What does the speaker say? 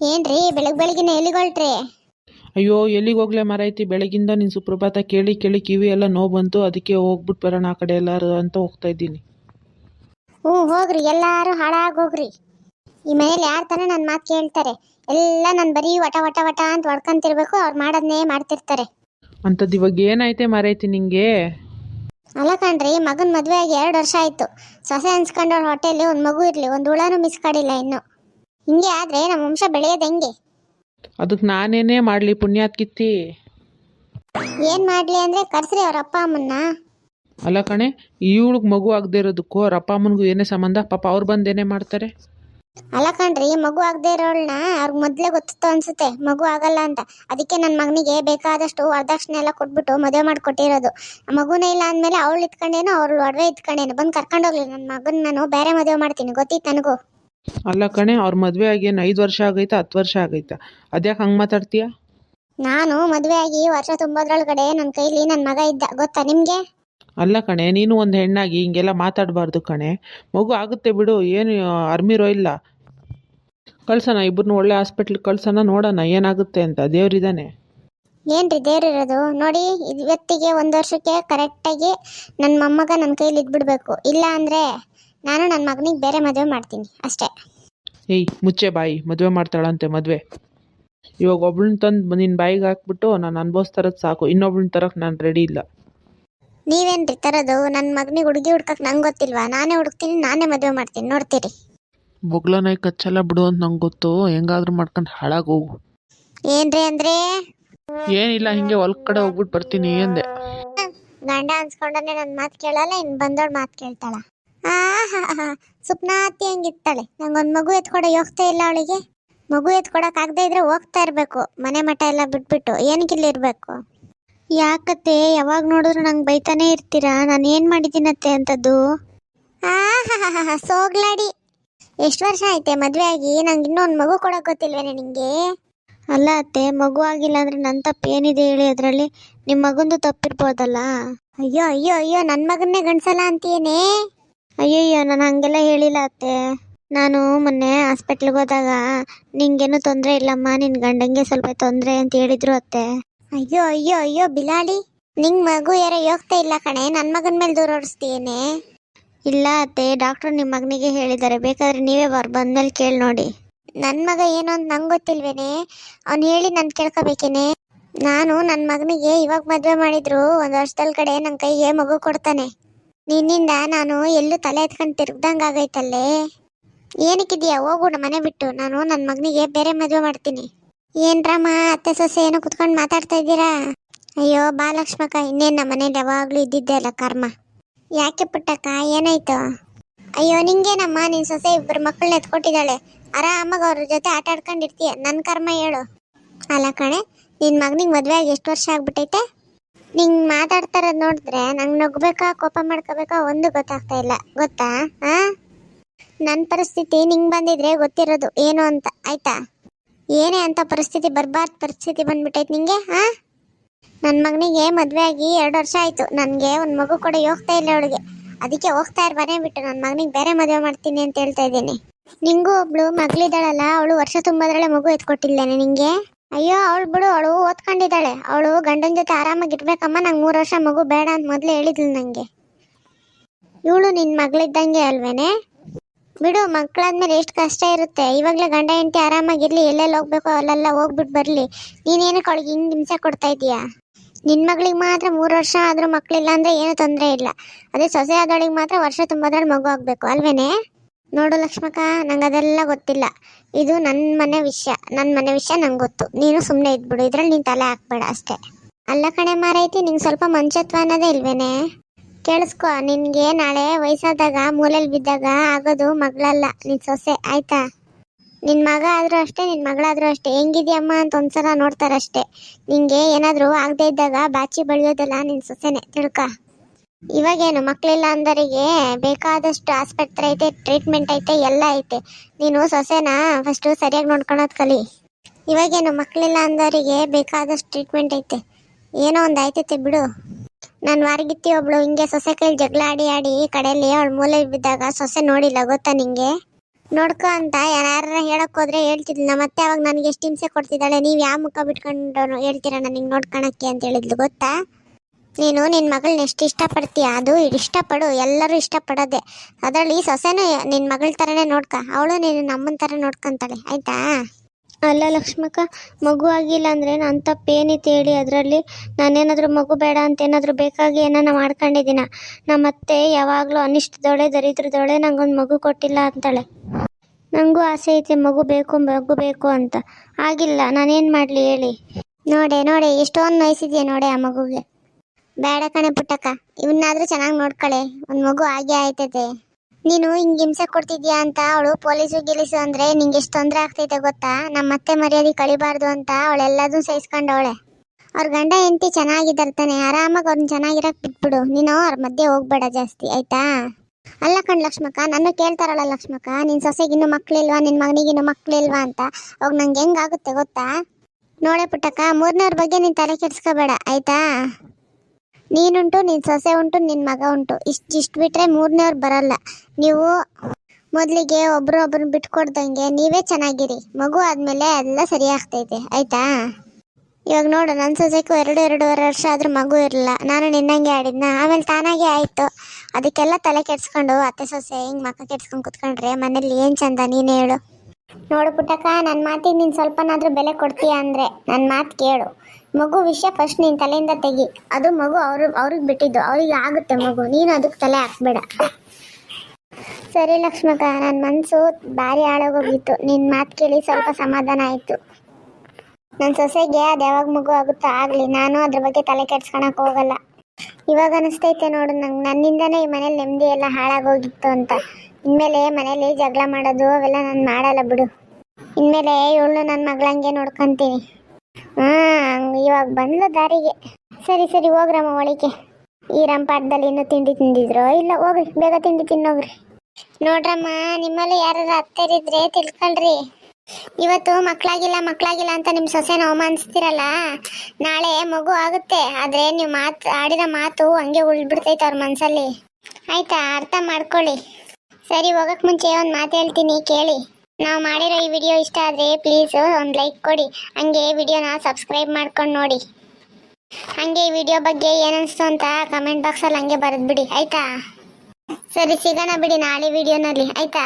ಏನ್ರಿ ಬೆಳಗ್ ಬೆಳಗಿನ ಎಲ್ಲಿಗೊಳ್ರಿ ಅಯ್ಯೋ ಎಲ್ಲಿಗೆ ಹೋಗ್ಲೆ ಮಾರೈತಿ ಬೆಳಗಿಂದ ನಿನ್ ಸುಪ್ರಭಾತ ಕೇಳಿ ಕೇಳಿ ಕಿವಿ ಎಲ್ಲ ನೋವು ಬಂತು ಅದಕ್ಕೆ ಹೋಗ್ಬಿಟ್ ಬರೋಣ ಆ ಕಡೆ ಎಲ್ಲಾರು ಅಂತ ಹೋಗ್ತಾ ಇದ್ದೀನಿ. ಹ್ಞೂ ಹೋಗ್ರಿ ಎಲ್ಲಾರು ಹಾಳಾಗಿ ಹೋಗ್ರಿ. ಈ ಮನೇಲಿ ಯಾರು ತಾನೇ ನನ್ನ ಮಾತು ಕೇಳ್ತಾರೆ? ಎಲ್ಲ ನಾನು ಬರೀ ವಟ ವಟ ವಟ ಅಂತ ಹೊಡ್ಕೊಂತಿರ್ಬೇಕು ಅವ್ರು ಮಾಡೋದನ್ನೇ ಮಾಡ್ತಿರ್ತಾರೆ. ಅಂಥದ್ದು ಇವಾಗ ಏನೈತೆ ಮಾರೈತಿ ನಿಂಗೆ? ಅಲ್ಲ ಕಣ್ರಿ ಮಗನ ಮದುವೆ ಆಗಿ ಎರಡು ವರ್ಷ ಆಯ್ತು. ಸೊಸೆ ಅನ್ಸ್ಕೊಂಡವ್ರ ಹೊಟ್ಟೆಲಿ ಒಂದು ಮಗು ಇರಲಿ ಒಂದು ಹುಳನೂ ಮಿಸ್ ಕಾಡಿಲ್ಲ ಇನ್ನು. ಹಿಂಗೆ ಆದ್ರೆ ನಮ್ಮ ವಂಶ ಬೆಳೆಯೋದು ಹೆಂಗೆ? ಅದಕ್ಕೆ ನಾನೇನೇ ಮಾಡಲಿ ಪುಣ್ಯಾತ್ಕಿತ್ತಿ. ಏನು ಮಾಡಲಿ ಅಂದರೆ ಕರ್ಸ್ರಿ ಅವ್ರ ಅಪ್ಪ ಅಮ್ಮನ್ನ. ಅಲ್ಲ ಕಣೆ ಇವಳಿಗೆ ಮಗು ಆಗದೆ ಇರೋದಕ್ಕೂ ಅವ್ರ ಅಪ್ಪ ಅಮ್ಮನಿಗೂ ಏನೇ ಸಂಬಂಧ? ಪಾಪ ಅವ್ರು ಬಂದು ಏನೇ ಮಾಡ್ತಾರೆ? ಅಲ್ಲ ಕಣ್ರಿ ಮಗು ಆಗದೆ ಇರೋಳ್ನ ಅವ್ರಿಗೆ ಮೊದಲೇ ಗೊತ್ತಿತ್ತು ಅನ್ಸುತ್ತೆ. ಮಗು ಆಗಲ್ಲ ಅಂತ. ಅದಕ್ಕೆ ನನ್ನ ಮಗನಿಗೆ ಬೇಕಾದಷ್ಟು ವರದಕ್ಷಿಣೆ ಎಲ್ಲ ಕೊಟ್ಬಿಟ್ಟು ಮದುವೆ ಮಾಡಿಕೊಟ್ಟಿರೋದು. ಮಗುನೇ ಇಲ್ಲ ಅಂದಮೇಲೆ ಅವಳು ಇತ್ಕೊಂಡೇನೋ ಅವ್ಳು ಒಡವೆ ಇತ್ಕೊಂಡೇನು ಬಂದು ಕರ್ಕೊಂಡೋಗ್ಲಿ ನನ್ನ ಮಗನ ನಾನು ಬೇರೆ ಮದುವೆ ಮಾಡ್ತೀನಿ. ಗೊತ್ತಿತ್ತು ನನಗೂ? ಅಲ್ಲ ಕಣೆ ಅವ್ರ ಮದುವೆ ಆಗಿ ಏನು ಐದು ವರ್ಷ ಆಗೈತಾ ಹತ್ತು ವರ್ಷ ಆಗೈತ? ಅದ್ಯಾಕೆ ಹಂಗೆ ಮಾತಾಡ್ತೀಯ? ನಾನು ಮದುವೆ ಆಗಿ ವರ್ಷ ತುಂಬೋದ್ರೊಳಗಡೆ ನನ್ನ ಕೈಲಿ ನನ್ನ ಮಗ ಇದ್ದ ಗೊತ್ತಾ ನಿಮಗೆ? ಅಲ್ಲ ಕಣೆ ನೀನು ಒಂದು ಹೆಣ್ಣಾಗಿ ಹಿಂಗೆಲ್ಲ ಮಾತಾಡಬಾರ್ದು ಕಣೆ. ಮಗು ಆಗುತ್ತೆ ಬಿಡು ಏನು ಅರ್ಮಿರೋ ಇಲ್ಲ. ಕಳ್ಸೋಣ ಇಬ್ಬರನ್ನ ಒಳ್ಳೆ ಹಾಸ್ಪಿಟ್ಲಿಗೆ ಕಳ್ಸೋಣ ನೋಡೋಣ ಏನಾಗುತ್ತೆ ಅಂತ. ದೇವ್ರಿದ್ದಾನೆ ಏನ್ರಿ ದೇವ್ರಿರೋದು ನೋಡಿ ಇವತ್ತಿಗೆ ಒಂದು ವರ್ಷಕ್ಕೆ ಕರೆಕ್ಟಾಗಿ ನನ್ನ ಮೊಮ್ಮಗ ನನ್ನ ಕೈಲಿ ಇದ್ಬಿಡ್ಬೇಕು. ಇಲ್ಲ ಅಂದರೆ ನಾನು ನನ್ನ ಮಗನಿಗೆ ಬೇರೆ ಮದುವೆ ಮಾಡ್ತೀನಿ ಅಷ್ಟೇ. ಏಯ್ ಮುಚ್ಚೆ ಬಾಯಿ ಮದುವೆ ಮಾಡ್ತಾಳಂತೆ ಮದುವೆ. ಇವಾಗ ಒಬ್ಳನ್ನ ತಂದು ನಿನ್ನ ಬಾಯಿಗೆ ಹಾಕ್ಬಿಟ್ಟು ನಾನು ಅನ್ಭವಿಸ್ತಾರದು ಸಾಕು ಇನ್ನೊಬ್ಳನ್ನ ತರಕ್ಕೆ ನಾನು ರೆಡಿ ಇಲ್ಲ. ನೀವೇನ್ರಿ ತರೋದು? ನನ್ನ ಮಗನಿಗೆ ಹುಡುಗಿ ಹುಡ್ಕಕ್ ನಂಗೆ ಗೊತ್ತಿಲ್ವಾ? ನಾನೇ ಹುಡುಕ್ತೀನಿ ನಾನೇ ಮದುವೆ ಮಾಡ್ತೀನಿ ನೋಡ್ತೀರಿ. ಬೊಗ್ಲನಾಯಿ ಕಚ್ಚಲ್ಲ ಬಿಡು ಅಂತ ನಂಗೆ ಗೊತ್ತು ಹೆಂಗಾದ್ರೂ ಮಾಡ್ಕೊಂಡು ಹಾಳಾಗಿ ಹೋಗು ಏನ್ರಿ ಅಂದ್ರೆ? ಏನಿಲ್ಲ ಹಿಂಗೆ ಹೊಲ್ ಕಡೆ ಹೋಗ್ಬಿಟ್ಟು ಬರ್ತೀನಿ ಅಂದೆ ಗಂಡ ಅನ್ಸ್ಕೊಂಡನೆ ನನ್ನ ಮಾತು ಕೇಳಲ್ಲ ಇನ್ ಬಂದೋಳ್ ಮಾತು ಕೇಳ್ತಾಳ. ಆಹಾ ಅತ್ತಿ ಹಂಗಿರ್ತಾಳೆ. ನಂಗೊಂದು ಮಗು ಎತ್ಕೊಡ ಯೋಗ್ತಾ ಇಲ್ಲ ಅವಳಿಗೆ. ಮಗು ಎತ್ಕೊಡಕ್ ಆಗದೆ ಇದ್ರೆ ಹೋಗ್ತಾ ಇರ್ಬೇಕು. ಮನೆ ಮಠ ಎಲ್ಲ ಬಿಟ್ಬಿಟ್ಟು ಏನಕ್ಕೆ ಇಲ್ಲಿ ಇರ್ಬೇಕು? ಯಾಕತ್ತೆ, ಯಾವಾಗ ನೋಡಿದ್ರು ನಂಗೆ ಬೈತಾನೆ ಇರ್ತೀರಾ? ನಾನು ಏನು ಮಾಡಿದ್ದೀನತ್ತೆ ಅಂತದ್ದು? ಸೋಗ್ಲಾಡಿ. ಎಷ್ಟು ವರ್ಷ ಆಯ್ತೆ ಮದುವೆ ಆಗಿ? ನಂಗೆ ಇನ್ನೊಂದು ಮಗು ಕೊಡೋಕೆ ಗೊತ್ತಿಲ್ವೇನೆ ನಿಂಗೆ? ಅಲ್ಲ ಅತ್ತೆ, ಮಗು ಆಗಿಲ್ಲ ಅಂದ್ರೆ ನನ್ನ ತಪ್ಪು ಏನಿದೆ ಹೇಳಿ ಅದರಲ್ಲಿ? ನಿಮ್ಮ ಮಗಂದು ತಪ್ಪಿರ್ಬೋದಲ್ಲ? ಅಯ್ಯೋ ಅಯ್ಯೋ ಅಯ್ಯೋ. ನನ್ನ ಮಗನ್ನೇ ಗಂಡ್ಸಲ್ಲ ಅಂತೀಯೇನೆ? ಅಯ್ಯಯ್ಯೋ ನಾನು ಹಂಗೆಲ್ಲ ಹೇಳಿಲ್ಲ ಅತ್ತೆ. ನಾನು ಮೊನ್ನೆ ಹಾಸ್ಪಿಟ್ಲಿಗೆ ಹೋದಾಗ ನಿಂಗೇನು ತೊಂದರೆ ಇಲ್ಲಮ್ಮ ನಿನ್ನ ಗಂಡಂಗೆ ಸ್ವಲ್ಪ ತೊಂದರೆ ಅಂತ ಹೇಳಿದ್ರು ಅತ್ತೆ. ಅಯ್ಯೋ ಅಯ್ಯೋ ಅಯ್ಯೋ ಬಿಲಾಡಿ ನಿಂಗ್ ಮಗು ಯಾರೋ ಯೋಗ್ತಾ ಇಲ್ಲ ಕಣೆ ನನ್ನ ಮಗನ ಮೇಲೆ ದೂರ ಓಡಿಸ್ತೀಯೇನೆ? ಇಲ್ಲ ಅತ್ತೆ ಡಾಕ್ಟ್ರು ನಿಮ್ಮ ಮಗನಿಗೆ ಹೇಳಿದ್ದಾರೆ ಬೇಕಾದ್ರೆ ನೀವೇ ಬರ್ ಬಂದ್ಮೇಲೆ ಕೇಳಿ ನೋಡಿ. ನನ್ನ ಮಗ ಏನು ಅಂತ ನಂಗೆ ಗೊತ್ತಿಲ್ವೇನೆ? ಅವ್ನು ಹೇಳಿ ನಾನು ಕೇಳ್ಕೊಬೇಕೇನೆ? ನಾನು ನನ್ನ ಮಗನಿಗೆ ಇವಾಗ ಮದುವೆ ಮಾಡಿದ್ರು ಒಂದು ವರ್ಷದಲ್ಲಿ ಕಡೆ ನನ್ನ ಕೈಗೆ ಮಗು ಕೊಡ್ತಾನೆ. ನಿನ್ನಿಂದ ನಾನು ಎಲ್ಲೂ ತಲೆ ಎತ್ಕೊಂಡು ತಿರ್ಗ್ದಂಗೆ ಆಗೈತಲ್ಲೇ. ಏನಕ್ಕಿದೆಯಾ? ಹೋಗುಣ ಮನೆ ಬಿಟ್ಟು. ನಾನು ನನ್ನ ಮಗನಿಗೆ ಬೇರೆ ಮದುವೆ ಮಾಡ್ತೀನಿ. ಏನ್ರಮ್ಮ ಅತ್ತೆ, ಸೊಸೆ ಏನೋ ಕುತ್ಕೊಂಡು ಮಾತಾಡ್ತಾ ಇದ್ದೀರಾ? ಅಯ್ಯೋ, ಬಾಲಕ್ಷ್ಮಕ್ಕ, ಇನ್ನೇನ್ ನಮ್ಮ ಮನೇಲಿ ಯಾವಾಗಲೂ ಇದ್ದಿದ್ದೆ ಅಲ್ಲ ಕರ್ಮ. ಯಾಕೆ ಪುಟ್ಟಕ್ಕ, ಏನಾಯ್ತು? ಅಯ್ಯೋ, ನಿಂಗೇನಮ್ಮ? ನಿನ್ ಸೊಸೆ ಇಬ್ಬರು ಮಕ್ಕಳನ್ನ ಎತ್ಕೊಟ್ಟಿದ್ದಾಳೆ. ಆರಾಮಾಗಿ ಅವ್ರ ಜೊತೆ ಆಟ ಆಡ್ಕೊಂಡಿರ್ತೀಯ. ನನ್ನ ಕರ್ಮ ಹೇಳು. ಅಲ್ಲ ಕಣೆ ನಿನ್ನ ಮಗನಿಗೆ ಮದುವೆ ಆಗಿ ಎಷ್ಟು ವರ್ಷ ಆಗ್ಬಿಟ್ಟೈತೆ ನಿಂಗೆ ಮಾತಾಡ್ತಾ ಇರೋದು ನೋಡಿದ್ರೆ ನಂಗ್ ನಗ್ಬೇಕಾ, ಕೋಪ ಮಾಡ್ಕೋಬೇಕಾ ಒಂದು ಗೊತ್ತಾಗ್ತಾ ಇಲ್ಲ. ಗೊತ್ತಾ? ಹಾ ನನ್ನ ಪರಿಸ್ಥಿತಿ ನಿಂಗ್ ಬಂದಿದ್ರೆ ಗೊತ್ತಿರೋದು ಏನು ಅಂತ, ಆಯ್ತಾ? ಏನೇ ಅಂತ ಪರಿಸ್ಥಿತಿ ಬರ್ಬಾರ್ದ ಪರಿಸ್ಥಿತಿ ಬಂದ್ಬಿಟ್ಟೈತೆ ನಿಂಗೆ ಹಾ ನನ್ನ ಮಗನಿಗೆ ಮದುವೆ ಆಗಿ ಎರಡು ವರ್ಷ ಆಯ್ತು. ನನಗೆ ಒಂದು ಮಗು ಕೂಡ ಹೋಗ್ತಾ ಇಲ್ಲ ಅವಳಿಗೆ. ಅದಕ್ಕೆ ಹೋಗ್ತಾ ಇರ್ ಬಿಟ್ಟು ನನ್ನ ಮಗನಿಗೆ ಬೇರೆ ಮದುವೆ ಮಾಡ್ತೀನಿ ಅಂತ ಹೇಳ್ತಾ ಇದ್ದೀನಿ. ನಿಂಗೂ ಒಬ್ಳು ಮಗಳಿದ್ದಾಳಲ್ಲ, ಅವಳು ವರ್ಷ ತುಂಬೋದ್ರಳೆ ಮಗು ಎತ್ಕೊಟ್ಟಿಲ್ಲೇನೆ ನಿಂಗೆ? ಅಯ್ಯೋ, ಅವಳು ಬಿಡು, ಅವಳು ಓದ್ಕೊಂಡಿದ್ದಾಳೆ. ಅವಳು ಗಂಡನ ಜೊತೆ ಆರಾಮಾಗಿ ಇರ್ಬೇಕಮ್ಮ. ನಂಗೆ ಮೂರು ವರ್ಷ ಮಗು ಬೇಡ ಅಂತ ಮೊದಲೇ ಹೇಳಿದ್ಲು ನನಗೆ ಇವಳು ನಿನ್ನ ಮಗಳಿದ್ದಂಗೆ ಅಲ್ವೇನೆ? ಬಿಡು ಮಕ್ಕಳಾದ್ಮೇಲೆ ಎಷ್ಟು ಕಷ್ಟ ಇರುತ್ತೆ. ಇವಾಗಲೇ ಗಂಡ, ಹೆಂಡತಿ ಆರಾಮಾಗಿರಲಿ ಎಲ್ಲೆಲ್ಲಿ ಹೋಗ್ಬೇಕು ಅಲ್ಲೆಲ್ಲ ಹೋಗ್ಬಿಟ್ಟು ಬರಲಿ. ನೀನೇನಕ್ಕೆ ಅವಳಿಗೆ ಹಿಂಗೆ ಹಿಂಸೆ ಕೊಡ್ತಾ ಇದೀಯಾ ನಿನ್ನ ಮಗಳಿಗೆ ಮಾತ್ರ ಮೂರು ವರ್ಷ ಆದರೂ ಮಕ್ಕಳಿಲ್ಲ ಅಂದರೆ ಏನೂ ತೊಂದರೆ ಇಲ್ಲ. ಅದೇ ಸೊಸೆ ಆದವಳಿಗೆ ಮಾತ್ರ ವರ್ಷ ತುಂಬೋದ್ರಲ್ಲಿ ಮಗು ಆಗಬೇಕು, ಅಲ್ವೇನೆ? ನೋಡು ಲಕ್ಷ್ಮಕ್ಕ ನಂಗೆ ಅದೆಲ್ಲ ಗೊತ್ತಿಲ್ಲ. ಇದು ನನ್ನ ಮನೆ ವಿಷಯ. ನನ್ನ ಮನೆ ವಿಷಯ ನಂಗೆ ಗೊತ್ತು. ನೀನು ಸುಮ್ಮನೆ ಇದ್ಬಿಡು. ಇದ್ರಲ್ಲಿ ನೀನು ತಲೆ ಹಾಕ್ಬೇಡ ಅಷ್ಟೇ. ಅಲ್ಲ ಕಣೆ ಮಾರೈತಿ, ನಿಂಗೆ ಸ್ವಲ್ಪ ಮಂಚತ್ವ ಅನ್ನೋದೇ ಇಲ್ವೇನೆ? ಕೇಳಿಸ್ಕೊ. ನಿನಗೆ ನಾಳೆ ವಯಸ್ಸಾದಾಗ ಮೂಲೆಯಲ್ಲಿ ಬಿದ್ದಾಗ ಆಗೋದು ಮಗಳಲ್ಲ. ನಿನ್ನ ಸೊಸೆ, ಆಯ್ತಾ? ನಿನ್ನ ಮಗ ಆದರೂ ಅಷ್ಟೇ ನಿನ್ನ ಮಗಳಾದರೂ ಅಷ್ಟೇ. ಹೆಂಗಿದ್ಯಮ್ಮ ಅಂತ ಒಂದ್ಸಲ ನೋಡ್ತಾರಷ್ಟೇ. ನಿಂಗೆ ಏನಾದರೂ ಆಗದೆ ಇದ್ದಾಗ, ಬಾಚಿ ಬೆಳೆಯೋದಲ್ಲ ನಿನ್ನ ಸೊಸೆನೆ. ತಿಳ್ಕ. ಇವಾಗೇನು ಮಕ್ಕಳಿಲ್ಲ ಅಂದರಿಗೆ ಬೇಕಾದಷ್ಟು ಆಸ್ಪತ್ರೆ ಐತೆ ಟ್ರೀಟ್ಮೆಂಟ್ ಐತೆ, ಎಲ್ಲ ಐತೆ. ನೀನು ಸೊಸೆನ ಫಸ್ಟು ಸರಿಯಾಗಿ ನೋಡ್ಕೊಳೋದು ಕಲಿ. ಇವಾಗೇನು ಮಕ್ಕಳಿಲ್ಲ ಅಂದವರಿಗೆ ಬೇಕಾದಷ್ಟು ಟ್ರೀಟ್ಮೆಂಟ್ ಐತೆ. ಏನೋ ಒಂದು ಆಯ್ತೈತೆ ಬಿಡು. ನಾನು ವಾರಗಿತ್ತಿ ಒಬ್ಳು ಹಿಂಗೆ ಸೊಸೆ ಕೈಲಿ ಜಗಳ ಆಡಿ ಆಡಿ ಕಡೆಯಲ್ಲಿ ಅವಳು ಮೂಲೆ ಬಿದ್ದಾಗ ಸೊಸೆ ನೋಡಿಲ್ಲ ಗೊತ್ತಾ ನಿಂಗೆ? ನೋಡ್ಕೊ ಅಂತ ಯಾರ ಹೇಳಕ್ ಹೋದ್ರೆ ಹೇಳ್ತಿದ್ಲು. ಮತ್ತೆ ಅವಾಗ ನನಗೆ ಎಷ್ಟು ಹಿಂಸೆ ಕೊಡ್ತಿದ್ದಾಳೆ? ನೀವು ಯಾವ ಮುಖ ಬಿಟ್ಕೊಂಡು ಹೇಳ್ತೀರಾ ನನಗೆ ನೋಡ್ಕೊಳಕ್ಕೆ ಅಂತ ಹೇಳಿದ್ಲು ಗೊತ್ತಾ? ನೀನು ನಿನ್ನ ಮಗಳನ್ನ ಎಷ್ಟು ಇಷ್ಟಪಡ್ತೀಯ? ಅದು ಇಷ್ಟಪಡು ಎಲ್ಲರೂ ಇಷ್ಟಪಡೋದೆ. ಅದರಲ್ಲಿ ಸೊಸೆನೂ ನಿನ್ನ ಮಗಳ ಥರನೇ ನೋಡ್ಕ ಅವಳು ನೀನು ನಮ್ಮನ ಥರ ನೋಡ್ಕೊಂತಾಳೆ ಆಯ್ತಾ? ಅಲ್ಲ ಲಕ್ಷ್ಮಕ್ಕ ಮಗು ಆಗಿಲ್ಲ ಅಂದರೆ ನಾನು ತಪ್ಪೇನಿತ್ತು ಹೇಳಿ ಅದರಲ್ಲಿ ನಾನೇನಾದರೂ ಮಗು ಬೇಡ ಅಂತ ಏನಾದರೂ ಬೇಕಾಗಿ ಏನಾನ ಮಾಡ್ಕೊಂಡಿದ್ದೀನ? ನಮ್ಮತ್ತೆ ಯಾವಾಗಲೂ ಅನಿಷ್ಟದವಳೆ ದರಿದ್ರದವಳೆ ನಂಗೊಂದು ಮಗು ಕೊಟ್ಟಿಲ್ಲ ಅಂತಾಳೆ. ನನಗೂ ಆಸೆ ಐತೆ ಮಗು ಬೇಕು ಮಗು ಬೇಕು ಅಂತ. ಆಗಿಲ್ಲ ನಾನೇನು ಮಾಡಲಿ ಹೇಳಿ? ನೋಡೆ ನೋಡೆ ಎಷ್ಟೊಂದು ವಯಸ್ಸಿದೆಯಾ ನೋಡೆ ಆ ಮಗುಗೆ. ಬೇಡ ಕಣೆ ಪುಟ್ಟಕ್ಕ, ಇವನ್ನಾದ್ರೂ ಚೆನ್ನಾಗಿ ನೋಡ್ಕೊಳ್ಳೆ ಒಂದು ಮಗು ಹಾಗೆ ಆಯ್ತೈತೆ. ನೀನು ಹಿಂಗೆ ಹಿಂಸೆ ಕೊಡ್ತಿದ್ಯಾ ಅಂತ ಅವಳು ಪೊಲೀಸು ಗಿಲಿಸು ಅಂದ್ರೆ ನಿಂಗೆ ಎಷ್ಟು ತೊಂದರೆ ಆಗ್ತೈತೆ ಗೊತ್ತಾ? ನಮ್ಮ ಅತ್ತೆ ಮರ್ಯಾದೆ ಕಳಿಬಾರ್ದು ಅಂತ ಅವಳೆಲ್ಲದೂ ಸಹಿಸ್ಕೊಂಡವಳೆ. ಅವ್ರ ಗಂಡ ಹೆಂಡತಿ ಚೆನ್ನಾಗಿದ್ದಾರೆ ತಾನೆ, ಆರಾಮಾಗಿ ಅವ್ರನ್ನ ಚೆನ್ನಾಗಿರಕ್ ಬಿಟ್ಬಿಡು. ನೀನು ಅವ್ರ ಮಧ್ಯೆ ಹೋಗ್ಬೇಡ ಜಾಸ್ತಿ, ಆಯ್ತಾ? ಅಲ್ಲ ಕಣ್ ಲಕ್ಷ್ಮಕ್ಕ, ನನ್ನ ಕೇಳ್ತಾರಲ್ಲ ಲಕ್ಷ್ಮಕ್ಕ, ನಿನ್ ಸೊಸೆಗೆ ಇನ್ನು ಮಕ್ಳಿಲ್ವಾ, ನಿನ್ ಮಗನಿಗಿನ್ನು ಮಕ್ಳಿಲ್ವಾ ಅಂತ? ಅವಾಗ ನಂಗೆ ಹೆಂಗಾಗುತ್ತೆ ಗೊತ್ತಾ? ನೋಡೇ ಪುಟ್ಟಕ್ಕ, ಮೂರನೇವ್ರ ಬಗ್ಗೆ ನೀನ್ ತಲೆ ಕೆಡ್ಸ್ಕೋಬೇಡ, ಆಯ್ತಾ? ನೀನುಂಟು, ನಿನ್ ಸೊಸೆ ಉಂಟು ನಿನ್ನ ಮಗ ಉಂಟು. ಇಷ್ಟ ಇಷ್ಟು ಬಿಟ್ರೆ ಮೂರನೇವ್ರು ಬರಲ್ಲ. ನೀವು ಮೊದಲಿಗೆ ಒಬ್ರು ಬಿಟ್ಕೊಡ್ದಂಗೆ ನೀವೇ ಚೆನ್ನಾಗಿರಿ. ಮಗು ಆದ್ಮೇಲೆ ಎಲ್ಲ ಸರಿ ಆಗ್ತೈತೆ. ಆಯ್ತಾ? ಇವಾಗ ನೋಡು ನನ್ನ ಸೊಸೆಗೂ ಎರಡು ಎರಡೂವರೆ ವರ್ಷ ಆದರೂ ಮಗು ಇರಲಿಲ್ಲ. ನಾನು ನಿನ್ನಂಗೆ ಆಡಿದ್ನ. ಆಮೇಲೆ ತಾನಾಗೆ ಆಯಿತು. ಅದಕ್ಕೆಲ್ಲ ತಲೆ ಕೆಡ್ಸ್ಕೊಂಡು ಅತ್ತೆ ಸೊಸೆ ಹಿಂಗೆ ಮಕ್ಕ ಕೆಡ್ಸ್ಕೊಂಡು ಕುತ್ಕೊಂಡ್ರೆ ಮನೇಲಿ ಏನು ಚಂದ ನೀನು ಹೇಳು. ನೋಡು ಪುಟ್ಟಕ್ಕ ನನ್ನ ಮಾತಿಗೆ ನೀನು ಸ್ವಲ್ಪನಾದ್ರೂ ಬೆಲೆ ಕೊಡ್ತೀಯ ಅಂದರೆ ನನ್ನ ಮಾತು ಕೇಳು. ಮಗು ವಿಷಯ ಫಸ್ಟ್ ನೀನು ತಲೆಯಿಂದ ತೆಗಿ. ಅದು ಮಗು ಅವರು ಅವ್ರಿಗೆ ಬಿಟ್ಟಿದ್ದು. ಅವ್ರಿಗೆ ಆಗುತ್ತೆ ಮಗು. ನೀನು ಅದಕ್ಕೆ ತಲೆ ಹಾಕ್ಬೇಡ. ಸರಿ ಲಕ್ಷ್ಮಕ್ಕ ನನ್ನ ಮನಸ್ಸು ಭಾರಿ ಹಾಳಾಗೋಗಿತ್ತು. ನಿನ್ನ ಮಾತು ಕೇಳಿ ಸ್ವಲ್ಪ ಸಮಾಧಾನ ಆಯಿತು. ನನ್ನ ಸೊಸೆಗೆ ಅದು ಯಾವಾಗ ಮಗು ಆಗುತ್ತೋ ಆಗಲಿ. ನಾನು ಅದ್ರ ಬಗ್ಗೆ ತಲೆ ಕೆಡ್ಸ್ಕೊಳಕ್ ಹೋಗಲ್ಲ. ಇವಾಗ ಅನಿಸ್ತೈತೆ ನೋಡು ನಂಗೆ. ನನ್ನಿಂದನೇ ಈ ಮನೇಲಿ ನೆಮ್ಮದಿ ಎಲ್ಲ ಹಾಳಾಗೋಗಿತ್ತು ಅಂತ. ಇನ್ಮೇಲೆ ಮನೇಲಿ ಜಗಳ ಮಾಡೋದು ಅವೆಲ್ಲ ನಾನು ಮಾಡಲ್ಲ ಬಿಡು. ಇನ್ಮೇಲೆ ಇವಳು ನನ್ನ ಮಗಳಂಗೆ ನೋಡ್ಕೊಂತೀನಿ. ಇವಾಗ ಬಂದ್ಲು ದಾರಿಗೆ. ಸರಿ ಸರಿ ಹೋಗ್ರಮ್ಮ ಒಳಗೆ ಈ ರಂಪಾಟದಲ್ಲಿ ಇನ್ನೂ ತಿಂಡಿ ತಿಂದಿದ್ರು ಇಲ್ಲ, ಹೋಗ್ರಿ, ಬೇಗ ತಿಂಡಿ ತಿನ್ನೋಗ್ರಿ. ನೋಡ್ರಮ್ಮ, ನಿಮ್ಮಲ್ಲಿ ಯಾರು ಅತ್ತೆರಿದ್ರೆ ತಿಳ್ಕೊಳ್ರಿ. ಇವತ್ತು ಮಕ್ಕಳಾಗಿಲ್ಲ ಮಕ್ಕಳಾಗಿಲ್ಲ ಅಂತ ನಿಮ್ಮ ಸೊಸೆನ ಅವಮಾನಿಸ್ತಿರಲ್ಲ? ನಾಳೆ ಮಗು ಆಗುತ್ತೆ, ಆದರೆ ನೀವು ಮಾತು, ಆಡಿರೋ ಮಾತು ಹಂಗೆ ಉಳ್ಬಿಡ್ತೈತೆ ಅವ್ರ ಮನಸ್ಸಲ್ಲಿ ಆಯ್ತಾ, ಅರ್ಥ ಮಾಡ್ಕೊಳ್ಳಿ. ಸರಿ ಹೋಗಕ್ಕೆ ಮುಂಚೆ ಒಂದು ಮಾತು ಹೇಳ್ತೀನಿ, ಕೇಳಿ. ನಾವು ಮಾಡಿರೋ ಈ ವಿಡಿಯೋ ಇಷ್ಟ ಆದರೆ ಪ್ಲೀಸ್ ಒಂದು ಲೈಕ್ ಕೊಡಿ. ಹಂಗೆ ವಿಡಿಯೋನ ಸಬ್ಸ್ಕ್ರೈಬ್ ಮಾಡ್ಕೊಂಡು ನೋಡಿ. ಹಂಗೆ ಈ ವಿಡಿಯೋ ಬಗ್ಗೆ ಏನನ್ಸ್ತು ಅಂತ ಕಮೆಂಟ್ ಬಾಕ್ಸಲ್ಲಿ ಹಂಗೆ ಬರೆದ್ಬಿಡಿ, ಆಯ್ತಾ? ಸರಿ, ಸಿಗೋಣ ಬಿಡಿ ನಾಳೆ ವಿಡಿಯೋನಲ್ಲಿ, ಆಯ್ತಾ?